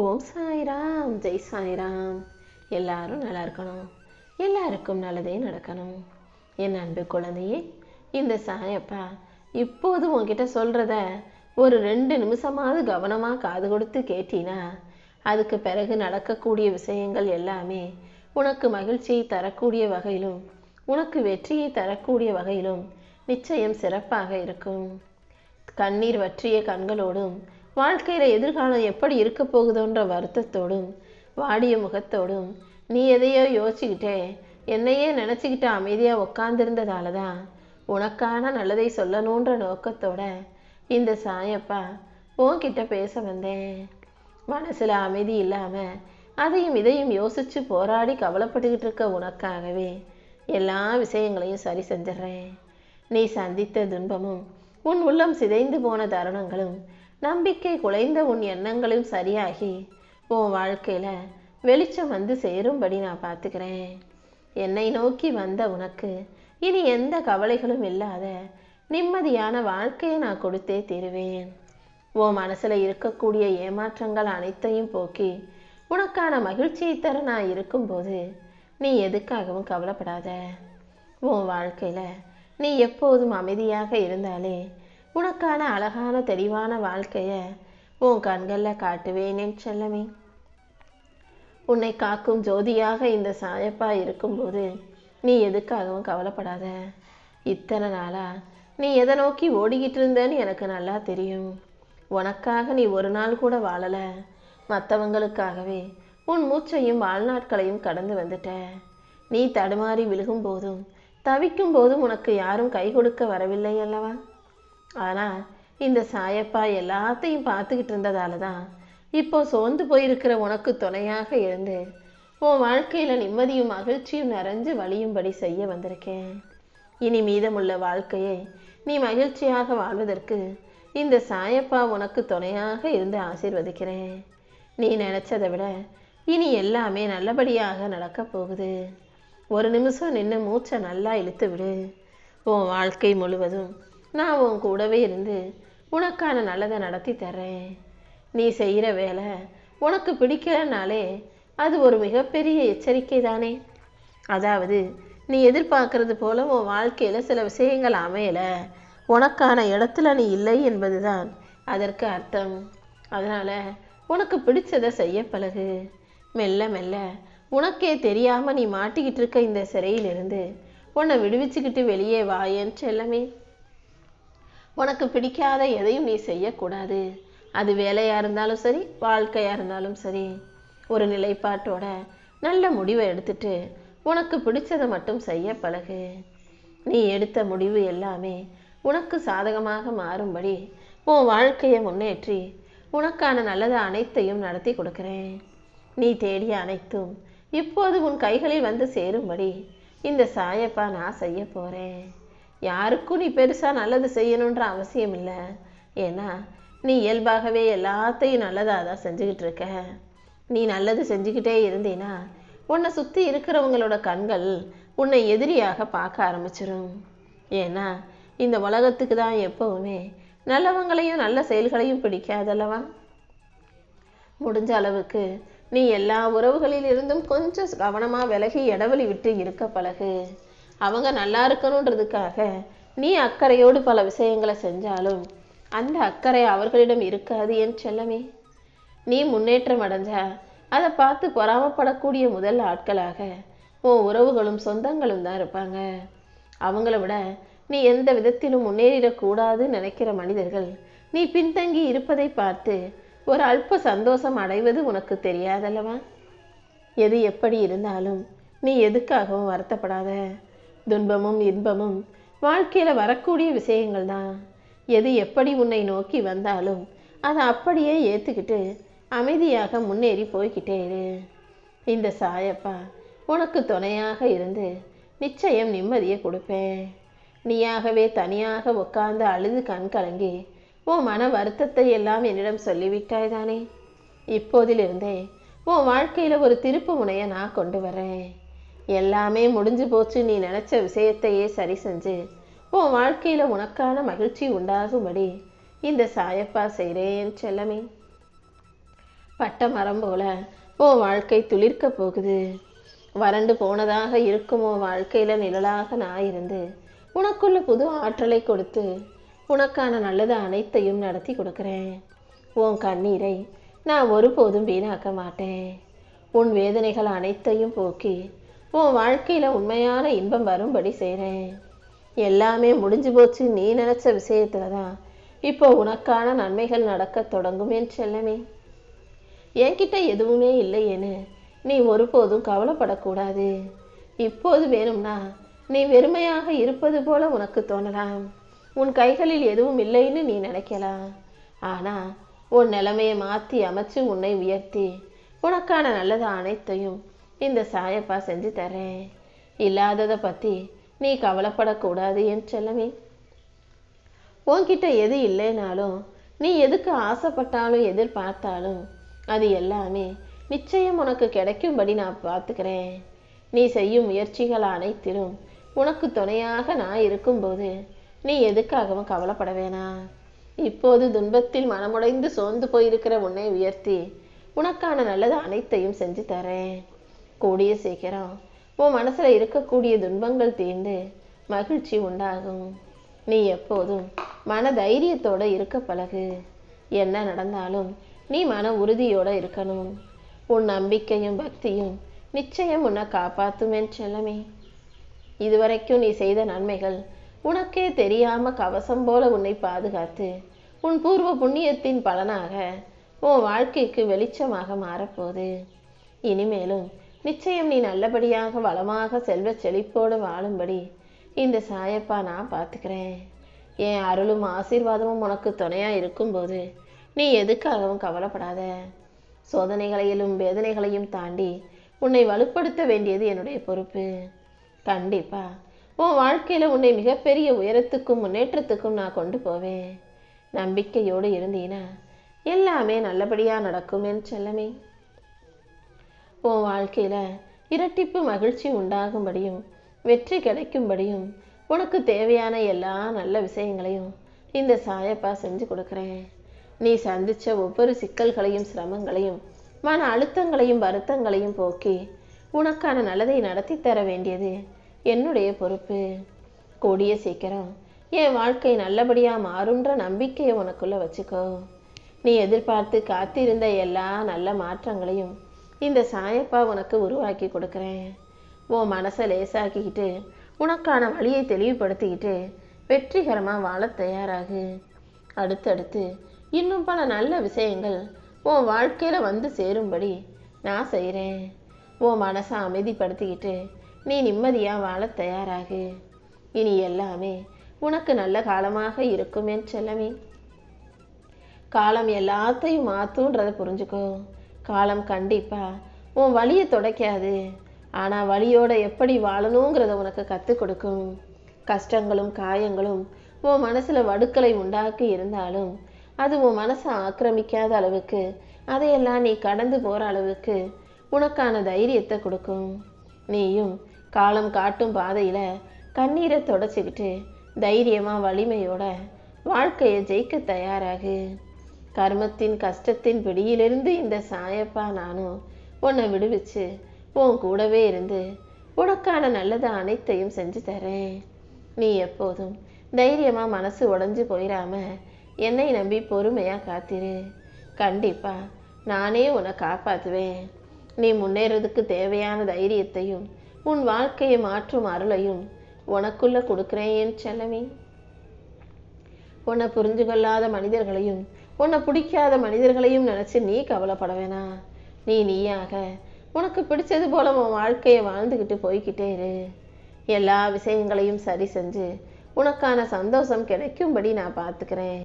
ஓம் சாய்ராம் ஜெய் சாய்ராம். எல்லாரும் நல்லா இருக்கணும். எல்லாருக்கும் நல்லதே நடக்கணும். என் அன்பு குழந்தையே இந்த சாயப்பா இப்போது உன்கிட்ட சொல்கிறத ஒரு ரெண்டு நிமிஷமாவது கவனமாக காது கொடுத்து கேட்டினா அதுக்கு பிறகு நடக்கக்கூடிய விஷயங்கள் எல்லாமே உனக்கு மகிழ்ச்சியை தரக்கூடிய வகையிலும் உனக்கு வெற்றியை தரக்கூடிய வகையிலும் நிச்சயம் சிறப்பாக இருக்கும். கண்ணீர் வற்றிய கண்களோடும் வாழ்க்கையில் எதிர்காலம் எப்படி இருக்க போகுதோன்ற வருத்தத்தோடும் வாடிய முகத்தோடும் நீ எதையோ யோசிச்சுக்கிட்டே என்னையே நினச்சிக்கிட்டு அமைதியாக உக்காந்துருந்ததால தான் உனக்கான நல்லதை சொல்லணுன்ற நோக்கத்தோட இந்த சாயப்பா உன்கிட்ட பேச வந்தேன். மனசில் அமைதி இல்லாமல் அதையும் இதையும் யோசிச்சு போராடி கவலைப்பட்டுக்கிட்டு இருக்க உனக்காகவே எல்லா விஷயங்களையும் சரி செஞ்சிடுறேன். நீ சந்தித்த துன்பமும் உன் உள்ளம் சிதைந்து போன தருணங்களும் நம்பிக்கை குலைந்த உன் எண்ணங்களும் சரியாகி உன் வாழ்க்கையில் வெளிச்சம் வந்து சேரும்படி நான் பார்த்துக்கிறேன். என்னை நோக்கி வந்த உனக்கு இனி எந்த கவலைகளும் இல்லாத நிம்மதியான வாழ்க்கையை நான் கொடுத்தே தீருவேன். உன் மனசில் இருக்கக்கூடிய ஏமாற்றங்கள் அனைத்தையும் போக்கி உனக்கான மகிழ்ச்சியை தர நான் இருக்கும்போது நீ எதுக்காகவும் கவலைப்படாத. உன் வாழ்க்கையில் நீ எப்போதும் அமைதியாக இருந்தாலே உனக்கான அழகான தெளிவான வாழ்க்கையை உன் கண்களில் காட்டுவேன் செல்லமே. உன்னை காக்கும் ஜோதியாக இந்த சாயப்பா இருக்கும்போது நீ எதுக்காகவும் கவலைப்படாத. இத்தனை நாளாக நீ எதை நோக்கி ஓடிக்கிட்டு இருந்தேன்னு எனக்கு நல்லா தெரியும். உனக்காக நீ ஒரு நாள் கூட வாழலை. மற்றவங்களுக்காகவே உன் மூச்சையும் வாழ்நாட்களையும் கடந்து வந்துட்ட. நீ தடுமாறி விழுகும் போதும் தவிக்கும் போதும் உனக்கு யாரும் கை கொடுக்க வரவில்லை அல்லவா? ஆனால் இந்த சாயப்பா எல்லாத்தையும் பார்த்துக்கிட்டு இருந்ததால தான் இப்போ சோர்ந்து போயிருக்கிற உனக்கு துணையாக இருந்து உன் வாழ்க்கையில் நிம்மதியும் மகிழ்ச்சியும் நிறைஞ்சு வழியும்படி செய்ய வந்திருக்கேன். இனி மீதமுள்ள வாழ்க்கையை நீ மகிழ்ச்சியாக வாழ்வதற்கு இந்த சாயப்பா உனக்கு துணையாக இருந்து ஆசீர்வதிக்கிறேன். நீ நினச்சதை விட இனி எல்லாமே நல்லபடியாக நடக்கப் போகுது. ஒரு நிமிஷம் நின்று மூச்சை நல்லா இழுத்து விடு. உன் வாழ்க்கை முழுவதும் நான் உன் கூடவே இருந்து உனக்கான நல்லதை நடத்தி தர்றேன். நீ செய்கிற வேலை உனக்கு பிடிக்கலனாலே அது ஒரு மிகப்பெரிய எச்சரிக்கை தானே. அதாவது நீ எதிர்பார்க்கறது போல உன் வாழ்க்கையில் சில விஷயங்கள் அமையலை. உனக்கான இடத்துல நீ இல்லை என்பது தான் அதற்கு அர்த்தம். அதனால் உனக்கு பிடிச்சதை செய்ய பழகு. மெல்ல மெல்ல உனக்கே தெரியாமல் நீ மாட்டிக்கிட்டு இருக்க இந்த சிறையிலிருந்து உன்னை விடுவிச்சுக்கிட்டு வெளியே வாயேன்னு செல்லமே. உனக்கு பிடிக்காத எதையும் நீ செய்யக்கூடாது. அது வேலையாக இருந்தாலும் சரி வாழ்க்கையாக இருந்தாலும் சரி. ஒரு நிலைப்பாட்டோட நல்ல முடிவை எடுத்துட்டு உனக்கு பிடிச்சதை மட்டும் செய்ய பழகு. நீ எடுத்த முடிவு எல்லாமே உனக்கு சாதகமாக மாறும்படி உன் வாழ்க்கையை முன்னேற்றி உனக்கான நல்லது அனைத்தையும் நடத்தி கொடுக்கிறேன். நீ தேடிய அனைத்தும் இப்போது உன் கைகளில் வந்து சேரும்படி இந்த சாயப்பா நான் செய்ய போகிறேன் யாருக்கும் நீ பெருசாக நல்லது செய்யணுன்ற அவசியம் இல்லை. ஏன்னா நீ இயல்பாகவே எல்லாத்தையும் நல்லதாக தான் செஞ்சுக்கிட்டு இருக்க. நீ நல்லது செஞ்சுக்கிட்டே இருந்தீன்னா உன்னை சுற்றி இருக்கிறவங்களோட கண்கள் உன்னை எதிரியாக பார்க்க ஆரம்பிச்சிடும் ஏன்னா இந்த உலகத்துக்கு தான் எப்போவுமே நல்லவங்களையும் நல்ல செயல்களையும் பிடிக்காதல்லவா? முடிஞ்ச அளவுக்கு நீ எல்லா உறவுகளில் இருந்தும் கொஞ்சம் கவனமாக விலகி இடவெளி விட்டு இருக்க பழகு. அவங்க நல்லா இருக்கணுன்றதுக்காக நீ அக்கறையோடு பல விஷயங்களை செஞ்சாலும் அந்த அக்கறை அவர்களிடம் இருக்காது என் செல்லமே. நீ முன்னேற்றம் அடைஞ்சா அதை பார்த்து பொறாமப்படக்கூடிய முதல் ஆட்களாக உன் உறவுகளும் சொந்தங்களும் தான் இருப்பாங்க. அவங்கள விட நீ எந்த விதத்திலும் முன்னேறிடக்கூடாதுன்னு நினைக்கிற மனிதர்கள் நீ பின்தங்கி இருப்பதை பார்த்து ஒரு அல்ப சந்தோஷம் அடைவது உனக்கு தெரியாதல்லவா? எது எப்படி இருந்தாலும் நீ எதுக்காகவும் வருத்தப்படாத. துன்பமும் இன்பமும் வாழ்க்கையில் வரக்கூடிய விஷயங்கள் தான். எது எப்படி உன்னை நோக்கி வந்தாலும் அதை அப்படியே ஏற்றுக்கிட்டு அமைதியாக முன்னேறி போய்கிட்டே இரு. இந்த சாயப்பா உனக்கு துணையாக இருந்து நிச்சயம் நிம்மதியை கொடுப்பேன். நீயாகவே தனியாக உட்கார்ந்து அழுது கண் கலங்கி உன் மன வருத்தத்தை எல்லாம் என்னிடம் சொல்லிவிட்டாய் தானே? இப்போதிலிருந்தே உன் வாழ்க்கையில் ஒரு திருப்பு முனையை நான் கொண்டு வரேன். எல்லாமே முடிஞ்சு போச்சு. நீ நினச்ச விஷயத்தையே சரி செஞ்சு. உன் வாழ்க்கையில் உனக்கான மகிழ்ச்சி உண்டாகும்படி இந்த சாயப்பா செய்கிறேன் செல்லமே. பட்ட மரம் போல உன் வாழ்க்கை துளிர்க்க போகுது. வறண்டு போனதாக இருக்கும் உன் வாழ்க்கையில் நிழலாக நான் இருந்து உனக்குள்ள புது ஆற்றலை கொடுத்து உனக்கான நல்லது அனைத்தையும் நடத்தி கொடுக்குறேன். உன் கண்ணீரை நான் ஒருபோதும் வீணாக்க மாட்டேன். உன் வேதனைகள் அனைத்தையும் போக்கி உன் வாழ்க்கையில் உண்மையான இன்பம் வரும்படி செய்கிறேன் எல்லாமே முடிஞ்சு போச்சு நீ நினச்ச விஷயத்துல தான் இப்போ உனக்கான நன்மைகள் நடக்க தொடங்கும் என் செல்லமே. என்கிட்ட எதுவுமே இல்லையேன்னு நீ ஒருபோதும் கவலைப்படக்கூடாது. இப்போது வேணும்னா நீ வெறுமையாக இருப்பது போல உனக்கு தோணலாம். உன் கைகளில் எதுவும் இல்லைன்னு நீ நினைக்கலாம். ஆனால் உன் நிலைமையை மாற்றி அமைச்சு உன்னை உயர்த்தி உனக்கான நல்லது அனைத்தையும் இந்த சாயப்பா செஞ்சு தரேன். இல்லாததை பற்றி நீ கவலைப்படக்கூடாது என் செல்லமே. உன்கிட்ட எது இல்லைனாலும் நீ எதுக்கு ஆசைப்பட்டாலும் எதிர்பார்த்தாலும் அது எல்லாமே நிச்சயம் உனக்கு கிடைக்கும்படி நான் பார்த்துக்கிறேன். நீ செய்யும் முயற்சிகள் அனைத்திலும் உனக்கு துணையாக நான் இருக்கும்போது நீ எதுக்காகவும் கவலைப்பட வேணாம் இப்போது துன்பத்தில் மனமுடைந்து சோர்ந்து போயிருக்கிற உன்னை உயர்த்தி உனக்கான நல்லது அனைத்தையும் செஞ்சு தரேன். கூடிய சீக்கிரம். உன் மனசில் இருக்கக்கூடிய துன்பங்கள் தீர்ந்து மகிழ்ச்சி உண்டாகும். நீ எப்போதும் மன தைரியத்தோட இருக்க பழகு. என்ன நடந்தாலும் நீ மன உறுதியோடு இருக்கணும். உன் நம்பிக்கையும் பக்தியும் நிச்சயம் உன்னை காப்பாத்தும் என் செல்லமே. இதுவரைக்கும் நீ செய்த நன்மைகள் உனக்கே தெரியாம கவசம் போல உன்னை பாதுகாத்து உன் பூர்வ புண்ணியத்தின் பலனாக உன் வாழ்க்கைக்கு வெளிச்சமாக மாறப்போகுது. இனிமேலும் நிச்சயம் நீ நல்லபடியாக வளமாக செல்வ செழிப்போடு வாழும்படி இந்த சாயப்பா நான் பார்த்துக்கிறேன். என் அருளும் ஆசீர்வாதமும் உனக்கு துணையாக இருக்கும்போது நீ எதுக்காகவும் கவலைப்படாத. சோதனைகளையிலும் வேதனைகளையும் தாண்டி உன்னை வலுப்படுத்த வேண்டியது என்னுடைய பொறுப்பு. கண்டிப்பா. உன் வாழ்க்கையில் உன்னை மிகப்பெரிய உயரத்துக்கும் முன்னேற்றத்துக்கும் நான் கொண்டு போவேன். நம்பிக்கையோடு இருந்தீனா எல்லாமே நல்லபடியாக நடக்கும் என் செல்லமே. உன் வாழ்க்கையில் இரட்டிப்பு மகிழ்ச்சி உண்டாகும்படியும் வெற்றி கிடைக்கும்படியும் உனக்கு தேவையான எல்லா நல்ல விஷயங்களையும் இந்த சாயப்பா செஞ்சு கொடுக்குறேன். நீ சந்தித்த ஒவ்வொரு சிக்கல்களையும் சிரமங்களையும் மன அழுத்தங்களையும் வருத்தங்களையும் போக்கி உனக்கான நல்லதை நடத்தி தர வேண்டியது என்னுடைய பொறுப்பு. கூடிய சீக்கிரம் என் வாழ்க்கை நல்லபடியாக மாறுன்ற நம்பிக்கையை உனக்குள்ளே வச்சுக்கோ. நீ எதிர்பார்த்து காத்திருந்த எல்லா நல்ல மாற்றங்களையும் இந்த சாயப்பா உனக்கு உருவாக்கி கொடுக்குறேன். உன் மனசை லேசாக்கிக்கிட்டு உனக்கான வழியை தெளிவுபடுத்திக்கிட்டு வெற்றிகரமாக வாழ தயாராகு. அடுத்தடுத்து இன்னும் பல நல்ல விஷயங்கள் உன் வாழ்க்கையில் வந்து சேரும்படி நான் செய்கிறேன் உன் மனசை அமைதிப்படுத்திக்கிட்டு நீ நிம்மதியாக வாழ தயாராகு. இனி எல்லாமே உனக்கு நல்ல காலமாக இருக்கும் என் செல்லமே. காலம் எல்லாத்தையும் மாற்றுன்றதை புரிஞ்சுக்கோ. காலம் கண்டிப்பா. உன் வழியை துடைக்காது. ஆனால் வழியோட எப்படி வாழணுங்கிறத உனக்கு கற்றுக் கொடுக்கும். கஷ்டங்களும் காயங்களும் உன் மனசில் வடுக்களை உண்டாக்கி இருந்தாலும் அது உன் மனசை ஆக்கிரமிக்காத அளவுக்கு அதையெல்லாம் நீ கடந்து போகிற அளவுக்கு உனக்கான தைரியத்தை கொடுக்கும். நீயும் காலம் காட்டும் பாதையில் கண்ணீரை தொடச்சிக்கிட்டு தைரியமாக வலிமையோட வாழ்க்கையை ஜெயிக்க தயாராகு. கர்மத்தின் கஷ்டத்தின் பிடியிலிருந்து இந்த சாயப்பா நானும் உன்னை விடுவிச்சு உன் கூடவே இருந்து உனக்கான நல்லது அனைத்தையும் செஞ்சு தரேன். நீ எப்போதும் தைரியமாக மனசு உடஞ்சி போயிடாம என்னை நம்பி பொறுமையாக காத்திரு. கண்டிப்பா நானே உன்னை காப்பாற்றுவேன் நீ முன்னேறதுக்கு தேவையான தைரியத்தையும் உன் வாழ்க்கையை மாற்றும் அருளையும் உனக்குள்ள கொடுக்குறேன் என் உன்னை புரிஞ்சு கொள்ளாத மனிதர்களையும் உன்னை பிடிக்காத மனிதர்களையும் நினைச்சு நீ கவலைப்பட வேணாம். நீ நீயாக. உனக்கு பிடிச்சது போல உன் வாழ்க்கையை வாழ்ந்துக்கிட்டு போய்க்கிட்டே இரு. எல்லா விஷயங்களையும் சரி செஞ்சு உனக்கான சந்தோஷம் கிடைக்கும்படி நான் பார்த்துக்கிறேன்.